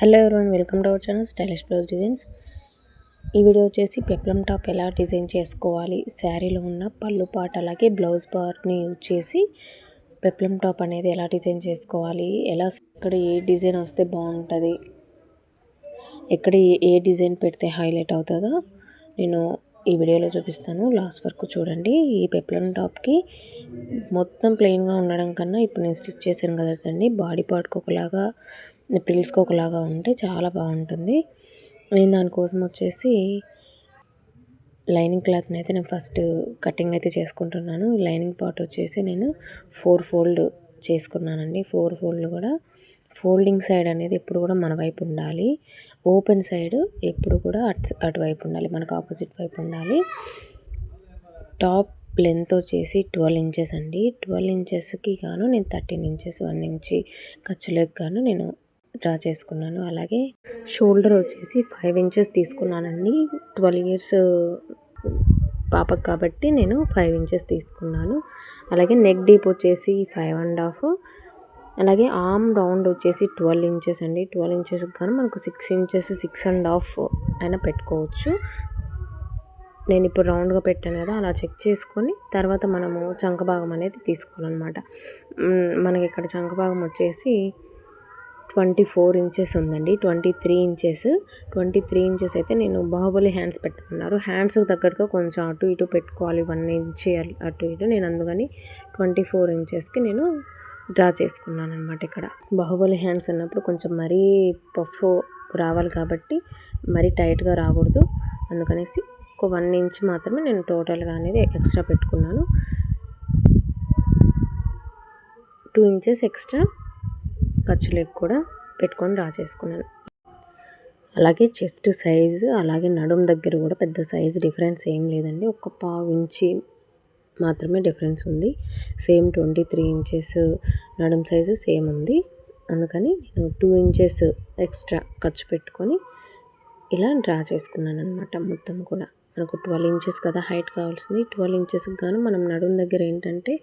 Hello everyone welcome to our channel stylish blouse designs. ఈ video వచ్చేసి peplum top ఎలా design చేసుకోవాలి శారీలో ఉన్న పళ్ళు పాట్ అలాగే బ్లౌజ్ పార్ట్ని యూజ్ చేసి పెప్లం టాప్ అనేది ఎలా డిజైన్ చేసుకోవాలి ఎలా ఇక్కడ ఏ డిజైన్ వస్తే బాగుంటుంది ఎక్కడ ఏ డిజైన్ పెడితే హైలైట్ అవుతుందో నేను ఈ వీడియోలో చూపిస్తాను. లాస్ట్ వరకు చూడండి. ఈ పెప్లం టాప్కి మొత్తం ప్లెయిన్గా ఉండడం కన్నా ఇప్పుడు నేను స్టిచ్ చేశాను కదండి బాడీ పార్ట్కి ఒకలాగా పిల్స్కి ఒకలాగా ఉంటే చాలా బాగుంటుంది. నేను దానికోసం వచ్చేసి లైనింగ్ క్లాత్ని అయితే నేను ఫస్ట్ కటింగ్ అయితే చేసుకుంటున్నాను. లైనింగ్ పార్ట్ వచ్చేసి నేను ఫోర్ ఫోల్డ్ చేసుకున్నానండి. ఫోర్ ఫోల్డ్ కూడా. ఫోల్డింగ్ సైడ్ అనేది ఎప్పుడు కూడా మన వైపు ఉండాలి. ఓపెన్ సైడ్ ఎప్పుడు కూడా అటు అటువైపు ఉండాలి. మనకు ఆపోజిట్ వైపు ఉండాలి. టాప్ లెంత్ వచ్చేసి ట్వెల్వ్ ఇంచెస్ అండి. ట్వెల్వ్ ఇంచెస్కి గాను నేను థర్టీన్ ఇంచెస్ వన్ ఇంచి ఖర్చులకు గాను నేను డ్రా చేసుకున్నాను. అలాగే షోల్డర్ వచ్చేసి ఫైవ్ ఇంచెస్ తీసుకున్నానండి. ట్వెల్వ్ ఇయర్స్ పాపకు కాబట్టి నేను ఫైవ్ ఇంచెస్ తీసుకున్నాను. అలాగే నెక్ డీప్ వచ్చేసి ఫైవ్ అండ్ హాఫ్. అలాగే ఆర్మ్ రౌండ్ వచ్చేసి ట్వెల్వ్ ఇంచెస్ అండి. ట్వెల్వ్ ఇంచెస్ కానీ మనకు six inches six and half అయినా పెట్టుకోవచ్చు. నేను ఇప్పుడు రౌండ్గా పెట్టాను కదా అలా చెక్ చేసుకొని తర్వాత మనము చంక భాగం అనేది తీసుకోవాలన్నమాట. మనకి ఇక్కడ చంక భాగం వచ్చేసి ట్వంటీ ఫోర్ ఇంచెస్ ఉందండి. Twenty three inches. Twenty three inches అయితే నేను బాహుబలి హ్యాండ్స్ పెట్టుకున్నారు. హ్యాండ్స్ తగ్గట్టుగా కొంచెం అటు ఇటు పెట్టుకోవాలి. వన్ ఇంచ్ అటు ఇటు. నేను అందుకని ట్వంటీ ఫోర్ ఇంచెస్కి నేను డ్రా చేసుకున్నాను అనమాట ఇక్కడ. బాహుబలి హ్యాండ్స్ అన్నప్పుడు కొంచెం మరీ పఫ్ రావాలి కాబట్టి మరీ టైట్గా రాకూడదు. అందుకనేసి ఒక వన్ ఇంచ్ మాత్రమే నేను టోటల్గా అనేది ఎక్స్ట్రా పెట్టుకున్నాను. టూ ఇంచెస్ ఎక్స్ట్రా ఖర్చులకు కూడా పెట్టుకొని డ్రా చేసుకున్నాను అలాగే చెస్ట్ సైజు అలాగే నడుం దగ్గర కూడా పెద్ద సైజు డిఫరెన్స్ ఏం లేదండి. ఒక పావు ఇంచి మాత్రమే డిఫరెన్స్ ఉంది. సేమ్ ట్వంటీ త్రీ ఇంచెస్ నడుం సైజు సేమ్ ఉంది. అందుకని నేను టూ ఇంచెస్ ఎక్స్ట్రా ఖర్చు పెట్టుకొని ఇలా డ్రా చేసుకున్నాను అనమాట మొత్తం కూడా. మనకు ట్వెల్వ్ ఇంచెస్ కదా హైట్ కావాల్సింది. ట్వెల్వ్ ఇంచెస్కి గాను మనం నడుం దగ్గర ఏంటంటే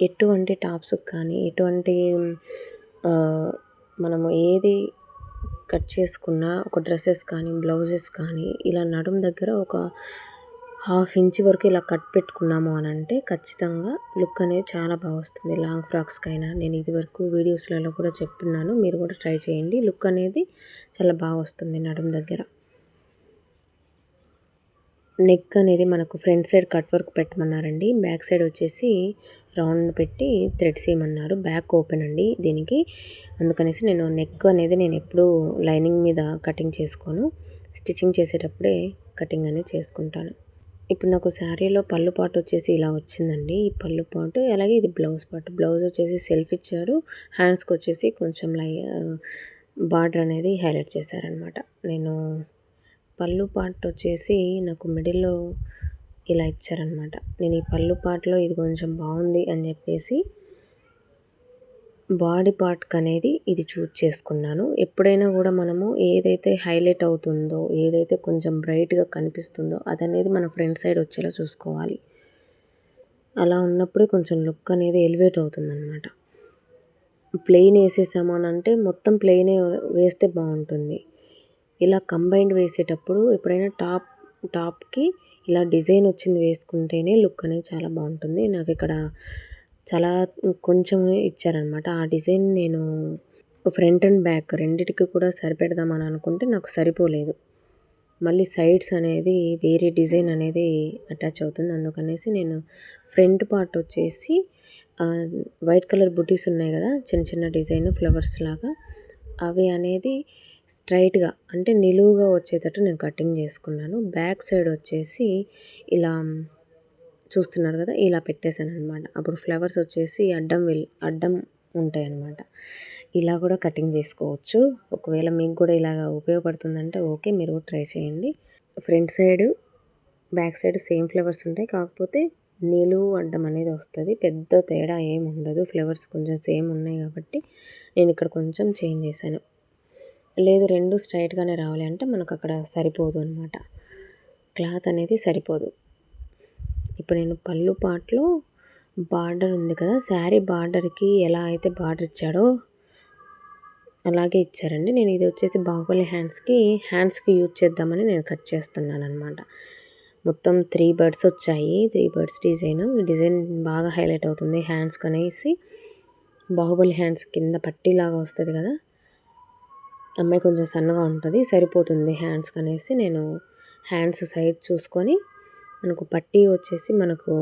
ఎటువంటి టాప్స్కి కానీ ఎటువంటి మనము ఏది కట్ చేసుకున్న ఒక డ్రెస్సెస్ కానీ బ్లౌజెస్ కానీ ఇలా నడుము దగ్గర ఒక హాఫ్ ఇంచ్ వరకు ఇలా కట్ పెట్టుకున్నాము అని అంటే ఖచ్చితంగా లుక్ అనేది చాలా బాగా వస్తుంది. లాంగ్ ఫ్రాక్స్కైనా నేను ఇది వరకు వీడియోస్లలో కూడా చెప్తున్నాను. మీరు కూడా ట్రై చేయండి. లుక్ అనేది చాలా బాగా వస్తుంది నడుము దగ్గర. నెక్ అనేది మనకు ఫ్రంట్ సైడ్ కట్ వర్క్ పెట్టమన్నారండి. బ్యాక్ సైడ్ వచ్చేసి రౌండ్ పెట్టి థ్రెడ్స్ ఇవ్వమన్నారు బ్యాక్ ఓపెన్ అండి దీనికి. అందుకనేసి నేను నెక్ అనేది నేను ఎప్పుడూ లైనింగ్ మీద కటింగ్ చేసుకోను. స్టిచ్చింగ్ చేసేటప్పుడే కటింగ్ అనేది చేసుకుంటాను. ఇప్పుడు నాకు శారీలో పళ్ళు పాటు వచ్చేసి ఇలా వచ్చిందండి. ఈ పళ్ళు పాటు అలాగే ఇది బ్లౌజ్ పాటు. బ్లౌజ్ వచ్చేసి సెల్ఫ్ ఇచ్చారు. హ్యాండ్స్కి వచ్చేసి కొంచెం లై బార్డర్ అనేది హైలైట్ చేశారనమాట నేను పళ్ళు పాటు వచ్చేసి నాకు మిడిల్లో ఇలా ఇచ్చారనమాట నేను ఈ పళ్ళు పాటలో ఇది కొంచెం బాగుంది అని చెప్పేసి బాడీ పార్ట్కి అనేది ఇది చూజ్ చేసుకున్నాను. ఎప్పుడైనా కూడా మనము ఏదైతే హైలైట్ అవుతుందో ఏదైతే కొంచెం బ్రైట్గా కనిపిస్తుందో అదనేది మన ఫ్రంట్ సైడ్ వచ్చేలా చూసుకోవాలి. అలా ఉన్నప్పుడే కొంచెం లుక్ అనేది ఎలివేట్ అవుతుందన్నమాట. ప్లెయిన్ వేసేసాము అంటే మొత్తం ప్లెయినే వేస్తే బాగుంటుంది. ఇలా కంబైన్డ్ వేసేటప్పుడు ఎప్పుడైనా టాప్ టాప్కి ఇలా డిజైన్ వచ్చింది వేసుకుంటేనే లుక్ అనేది చాలా బాగుంటుంది. నాకు ఇక్కడ చాలా కొంచెం ఇచ్చారనమాట ఆ డిజైన్ నేను ఫ్రంట్ అండ్ బ్యాక్ రెండిటికి కూడా సరిపెడదామని అనుకుంటే నాకు సరిపోలేదు. మళ్ళీ సైడ్స్ అనేది వేరే డిజైన్ అనేది అటాచ్ అవుతుంది. అందుకనేసి నేను ఫ్రంట్ పార్ట్ వచ్చేసి వైట్ కలర్ బుటీస్ ఉన్నాయి కదా చిన్న చిన్న డిజైన్ ఫ్లవర్స్ లాగా అవి అనేది స్ట్రైట్గా అంటే నిలువుగా వచ్చేటట్టు నేను కటింగ్ చేసుకున్నాను. బ్యాక్ సైడ్ వచ్చేసి ఇలా చూస్తున్నారు కదా ఇలా పెట్టేశాను అనమాట అప్పుడు ఫ్లవర్స్ వచ్చేసి అడ్డం వెల్ అడ్డం ఉంటాయి అన్నమాట ఇలా కూడా కటింగ్ చేసుకోవచ్చు. ఒకవేళ మీకు కూడా ఇలాగ ఉపయోగపడుతుందంటే ఓకే మీరు ట్రై చేయండి. Front side back side same flowers ఉంటాయి. కాకపోతే నిలువు అడ్డం అనేది వస్తుంది. పెద్ద తేడా ఏమి ఉండదు. ఫ్లవర్స్ కొంచెం సేమ్ ఉన్నాయి కాబట్టి నేను ఇక్కడ కొంచెం చేంజ్ చేశాను. లేదు రెండు స్ట్రైట్గానే రావాలి అంటే మనకు అక్కడ సరిపోదు అనమాట క్లాత్ అనేది సరిపోదు. ఇప్పుడు నేను పళ్ళు పాటలో బార్డర్ ఉంది కదా శారీ బార్డర్కి ఎలా అయితే బార్డర్ ఇచ్చాడో అలాగే ఇచ్చారండి. నేను ఇది వచ్చేసి బాహుబలి హ్యాండ్స్కి హ్యాండ్స్కి యూజ్ చేద్దామని నేను కట్ చేస్తున్నాను అనమాట మొత్తం త్రీ బర్డ్స్ వచ్చాయి. Three birds design. ఈ డిజైన్ బాగా హైలైట్ అవుతుంది హ్యాండ్స్ కనేసి బాహుబలి హ్యాండ్స్ కింద పట్టీలాగా వస్తుంది కదా అమ్మాయి కొంచెం సన్నగా ఉంటుంది సరిపోతుంది హ్యాండ్స్కి అనేసి నేను హ్యాండ్స్ సైజ్ చూసుకొని మనకు పట్టీ వచ్చేసి మనకు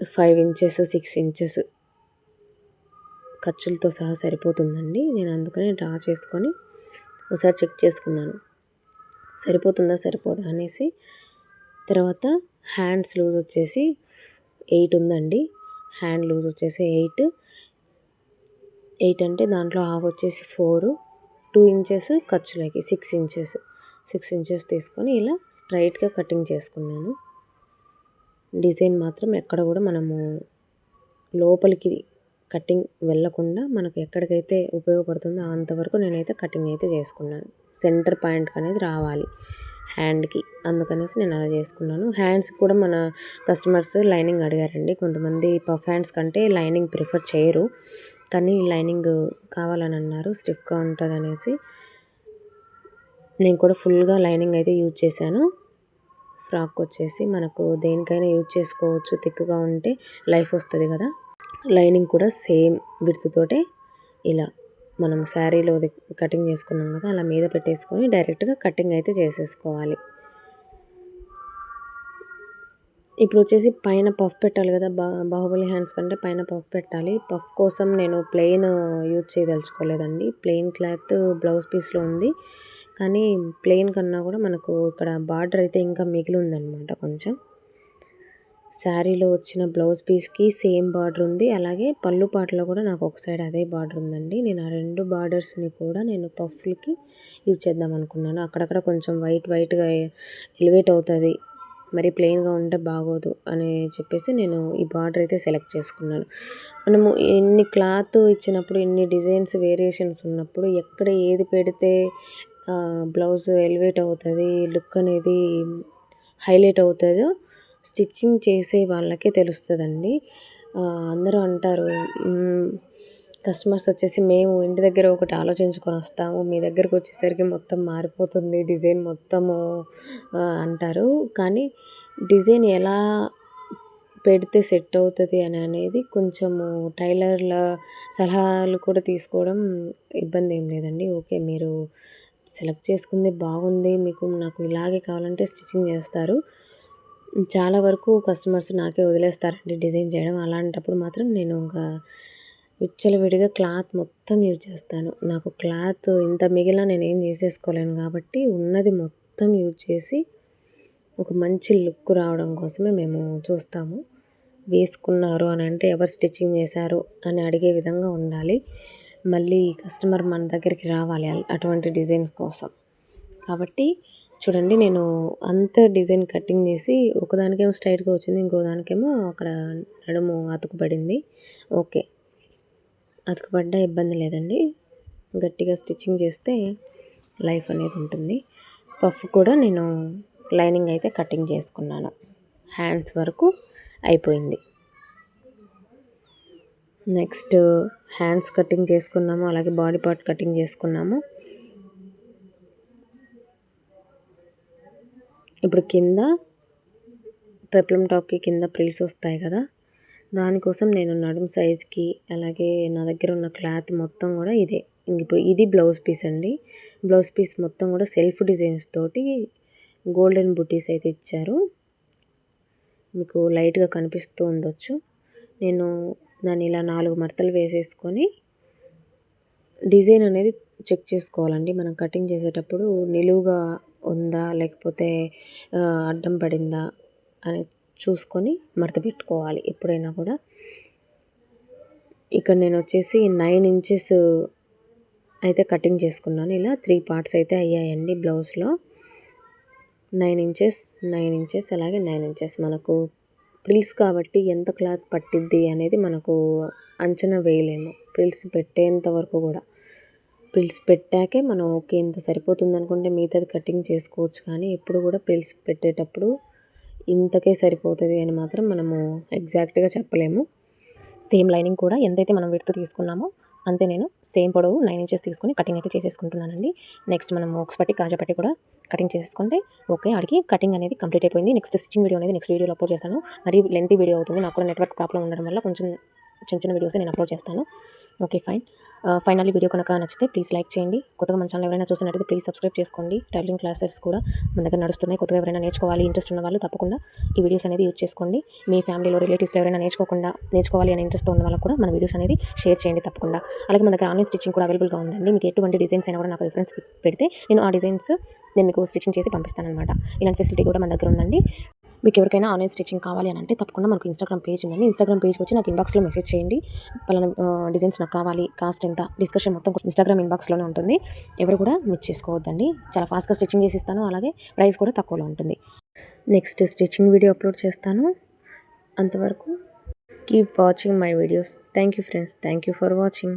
ఫైవ్ ఇంచెస్ సిక్స్ ఇంచెస్ ఖర్చులతో సహా సరిపోతుందండి. నేను అందుకనే డ్రా చేసుకొని ఒకసారి చెక్ చేసుకున్నాను. సరిపోతుందా సరిపోదా అనేసి తర్వాత హ్యాండ్స్ లూజ్ వచ్చేసి ఎయిట్ ఉందండి. హ్యాండ్ లూజ్ వచ్చేసి ఎయిట్ ఎయిట్ అంటే దాంట్లో హాఫ్ వచ్చేసి ఫోర్ టూ ఇంచెస్ ఖర్చులకి సిక్స్ ఇంచెస్. సిక్స్ ఇంచెస్ తీసుకొని ఇలా స్ట్రైట్గా కటింగ్ చేసుకున్నాను. డిజైన్ మాత్రం ఎక్కడ కూడా మనము లోపలికి కటింగ్ వెళ్ళకుండా మనకు ఎక్కడికైతే ఉపయోగపడుతుందో అంతవరకు నేనైతే కటింగ్ అయితే చేసుకున్నాను. సెంటర్ పాయింట్ అనేది రావాలి హ్యాండ్కి. అందుకనేసి నేను అలా చేసుకున్నాను. హ్యాండ్స్ కూడా మన కస్టమర్స్ లైనింగ్ అడిగారండి. కొంతమంది పఫ్ హ్యాండ్స్ కంటే లైనింగ్ ప్రిఫర్ చేయరు. కానీ లైనింగ్ కావాలని అన్నారు స్టిఫ్గా ఉంటుంది అనేసి నేను కూడా ఫుల్గా లైనింగ్ అయితే యూజ్ చేశాను. ఫ్రాక్ వచ్చేసి మనకు దేనికైనా యూజ్ చేసుకోవచ్చు థిక్గా ఉంటే లైఫ్ వస్తుంది కదా. లైనింగ్ కూడా సేమ్ విడుతుతోటే ఇలా మనం శారీలో కటింగ్ చేసుకున్నాం కదా అలా మీద పెట్టేసుకొని డైరెక్ట్గా కటింగ్ అయితే చేసేసుకోవాలి. ఇప్పుడు వచ్చేసి పైన పఫ్ పెట్టాలి కదా బా బాహుబలి హ్యాండ్స్ కంటే పైన పఫ్ పెట్టాలి. పఫ్ కోసం నేను ప్లెయిన్ యూజ్ చేయదలుచుకోలేదండి. ప్లెయిన్ క్లాత్ బ్లౌజ్ పీస్లో ఉంది. కానీ ప్లెయిన్ కన్నా కూడా మనకు ఇక్కడ బార్డర్ అయితే ఇంకా మిగిలి ఉందన్నమాట కొంచెం. శారీలో వచ్చిన బ్లౌజ్ పీస్కి సేమ్ బార్డర్ ఉంది. అలాగే పళ్ళు పాటలో కూడా నాకు ఒక సైడ్ అదే బార్డర్ ఉందండి. నేను ఆ రెండు బార్డర్స్ని కూడా నేను పఫ్లకి యూజ్ చేద్దాం అనుకున్నాను అక్కడక్కడ కొంచెం వైట్ వైట్గా ఎలివేట్ అవుతుంది. మరి ప్లెయిన్గా ఉంటే బాగోదు అని చెప్పేసి నేను ఈ బార్డర్ అయితే సెలెక్ట్ చేసుకున్నాను. మనము ఎన్ని క్లాత్ ఇచ్చినప్పుడు ఎన్ని డిజైన్స్ వేరియేషన్స్ ఉన్నప్పుడు ఎక్కడ ఏది పెడితే బ్లౌజ్ ఎలివేట్ అవుతుంది లుక్ అనేది హైలైట్ అవుతుందో స్టిచ్చింగ్ చేసే వాళ్ళకే తెలుస్తుందండి. అందరూ అంటారు కస్టమర్స్ వచ్చేసి మేము ఇంటి దగ్గర ఒకటి ఆలోచించుకొని వస్తాము. మీ దగ్గరకు వచ్చేసరికి మొత్తం మారిపోతుంది. డిజైన్ మొత్తము అంటారు. కానీ డిజైన్ ఎలా పెడితే సెట్ అవుతుంది అని అనేది కొంచెము టైలర్ల సలహాలు కూడా తీసుకోవడం ఇబ్బంది ఏం లేదండి. ఓకే మీరు సెలెక్ట్ చేసుకుంది బాగుంది. మీకు నాకు ఇలాగే కావాలంటే స్టిచ్చింగ్ చేస్తారు. చాలా వరకు కస్టమర్స్ నాకే వదిలేస్తారండి డిజైన్ చేయడం. అలాంటప్పుడు మాత్రం నేను ఇంకా విచ్చలవిడిగా క్లాత్ మొత్తం యూజ్ చేస్తాను. నాకు క్లాత్ ఇంత మిగిలిన నేను ఏం చేసేసుకోలేను కాబట్టి ఉన్నది మొత్తం యూజ్ చేసి ఒక మంచి లుక్ రావడం కోసమే మేము చూస్తాము. వేసుకున్నారు అని అంటే ఎవరు స్టిచ్చింగ్ చేశారు అని అడిగే విధంగా ఉండాలి. మళ్ళీ కస్టమర్ మన దగ్గరికి రావాలి అటువంటి డిజైన్స్ కోసం. కాబట్టి చూడండి నేను అంత డిజైన్ కటింగ్ చేసి ఒకదానికేమో స్ట్రైట్గా వచ్చింది ఇంకో దానికేమో అక్కడ నడుము అతుకుపడింది ఓకే. అతుకుపడ్డ ఇబ్బంది లేదండి. గట్టిగా స్టిచ్చింగ్ చేస్తే లైఫ్ అనేది ఉంటుంది. పఫ్ కూడా నేను లైనింగ్ అయితే కటింగ్ చేసుకున్నాను. హ్యాండ్స్ వరకు అయిపోయింది. నెక్స్ట్ హ్యాండ్స్ కటింగ్ చేసుకున్నాము అలాగే బాడీ పార్ట్ కటింగ్ చేసుకున్నాము. ఇప్పుడు కింద పెప్లం టాప్కి కింద ప్రిల్స్ వస్తాయి కదా దానికోసం నేను నడుము సైజ్కి అలాగే నా దగ్గర ఉన్న క్లాత్ మొత్తం కూడా ఇదే. ఇప్పుడు ఇది బ్లౌజ్ పీస్ అండి. బ్లౌజ్ పీస్ మొత్తం కూడా సెల్ఫ్ డిజైన్స్ తోటి గోల్డెన్ బుటీస్ అయితే ఇచ్చారు. మీకు లైట్గా కనిపిస్తూ ఉండొచ్చు. నేను దాన్ని ఇలా నాలుగు మడతలు వేసేసుకొని డిజైన్ అనేది చెక్ చేసుకోవాలండి. మనం కటింగ్ చేసేటప్పుడు నిలువుగా ఉందా లేకపోతే అడ్డం పడిందా అని చూసుకొని మడత పెట్టుకోవాలి ఎప్పుడైనా కూడా. ఇక్కడ నేను వచ్చేసి నైన్ ఇంచెస్ అయితే కటింగ్ చేసుకున్నాను. ఇలా త్రీ పార్ట్స్ అయితే అయ్యాయండి బ్లౌజ్లో నైన్ ఇంచెస్ నైన్ ఇంచెస్ అలాగే నైన్ ఇంచెస్ మనకు ప్రిల్స్ కాబట్టి ఎంత క్లాత్ పట్టిద్ది అనేది మనకు అంచనా వేయలేము. ప్రిల్స్ పెట్టేంత వరకు కూడా. ప్రిల్స్ పెట్టాకే మనం ఓకే ఇంత సరిపోతుంది అనుకుంటే మిగతాది కటింగ్ చేసుకోవచ్చు. కానీ ఎప్పుడు కూడా ప్రిల్స్ పెట్టేటప్పుడు ఇంతకే సరిపోతుంది అని మాత్రం మనము ఎగ్జాక్ట్గా చెప్పలేము. సేమ్ లైనింగ్ కూడా ఎంతైతే మనం విడత తీసుకున్నామో అంతే నేను సేమ్ పొడవు నైన్ ఇంచెస్ తీసుకొని కటింగ్ అయితే చేసేసుకుంటున్నానండి. నెక్స్ట్ మనం మోక్స్ పట్టి కాజా పట్టి కూడా కటింగ్ చేసేసుకుంటే ఓకే ఆడికి కటింగ్ అనేది కంప్లీట్ అయిపోయింది. నెక్స్ట్ స్టిచ్చింగ్ వీడియో అనేది నెక్స్ట్ వీడియోలో అప్లోడ్ చేస్తాను. మరి లెంతీ వీడియో అవుతుంది నాకు కూడా నెట్వర్క్ ప్రాబ్లం ఉండడం వల్ల కొంచెం చిన్న చిన్న వీడియోస్ నేను అప్లోడ్ చేస్తాను. Okay fine. ఫైనల్లీ వీడియో కనుక నచ్చితే ప్లీజ్ లైక్ చేయండి. కొత్తగా మన ఛానల్ ఎవరైనా చూసినట్టయితే ప్లీజ్ సబ్స్క్రైబ్ చేసుకోండి. టైలింగ్ క్లాసెస్ కూడా మన దగ్గర నడుస్తున్నాయి. కొత్తగా ఎవరైనా నేర్చుకోవాలి ఇంట్రెస్ట్ ఉన్న వాళ్ళు తప్పకుండా ఈ వీడియోస్ అనేది యూజ్ చేసుకోండి. మీ ఫ్యామిలీలో రిలేటివ్స్లో ఎవరైనా నేర్చుకోకుండా నేర్చుకోవాలి అనే ఇంట్రెస్ట్ ఉన్న వాళ్ళు కూడా మన వీడియోస్ అనేది షేర్ చేయండి తప్పకుండా. అలాగే మన దగ్గర ఆన్లైన్ స్టిచ్చింగ్ కూడా అవైలబుల్గా ఉందండి. మీకు ఎటువంటి డిజైన్స్ అయినా కూడా నాకు రిఫరెన్స్ పెడితే నేను ఆ డిజైన్స్ నేను మీకు స్టిచ్చింగ్ చేసి పంపిస్తాను అనమాట ఇలాంటి ఫెసిలిటీ కూడా మన దగ్గర ఉందండి. మీకు ఎవరికైనా ఆన్లైన్ స్టిచ్చింగ్ కావాలి అని అంటే తప్పకుండా మనకు ఇన్స్టాగ్రామ్ పేజ్ ఉందండి. ఇన్స్టాగ్రామ్ పేజ్కి వచ్చి నాకు ఇన్బాక్స్లో మెసేజ్ చేయండి. పలానా డిజైన్స్ నాకు కావాలి కాస్ట్ ఎంత డిస్కషన్ మొత్తం ఇన్స్టాగ్రామ్ ఇన్బాక్స్లోనే ఉంటుంది. ఎవరు కూడా మిస్ చేసుకోవద్దండి. చాలా ఫాస్ట్గా స్టిచ్చింగ్ చేసిస్తాను. అలాగే ప్రైస్ కూడా తక్కువలో ఉంటుంది. నెక్స్ట్ స్టిచ్చింగ్ వీడియో అప్లోడ్ చేస్తాను. అంతవరకు keep watching my videos thank you friends thank you for watching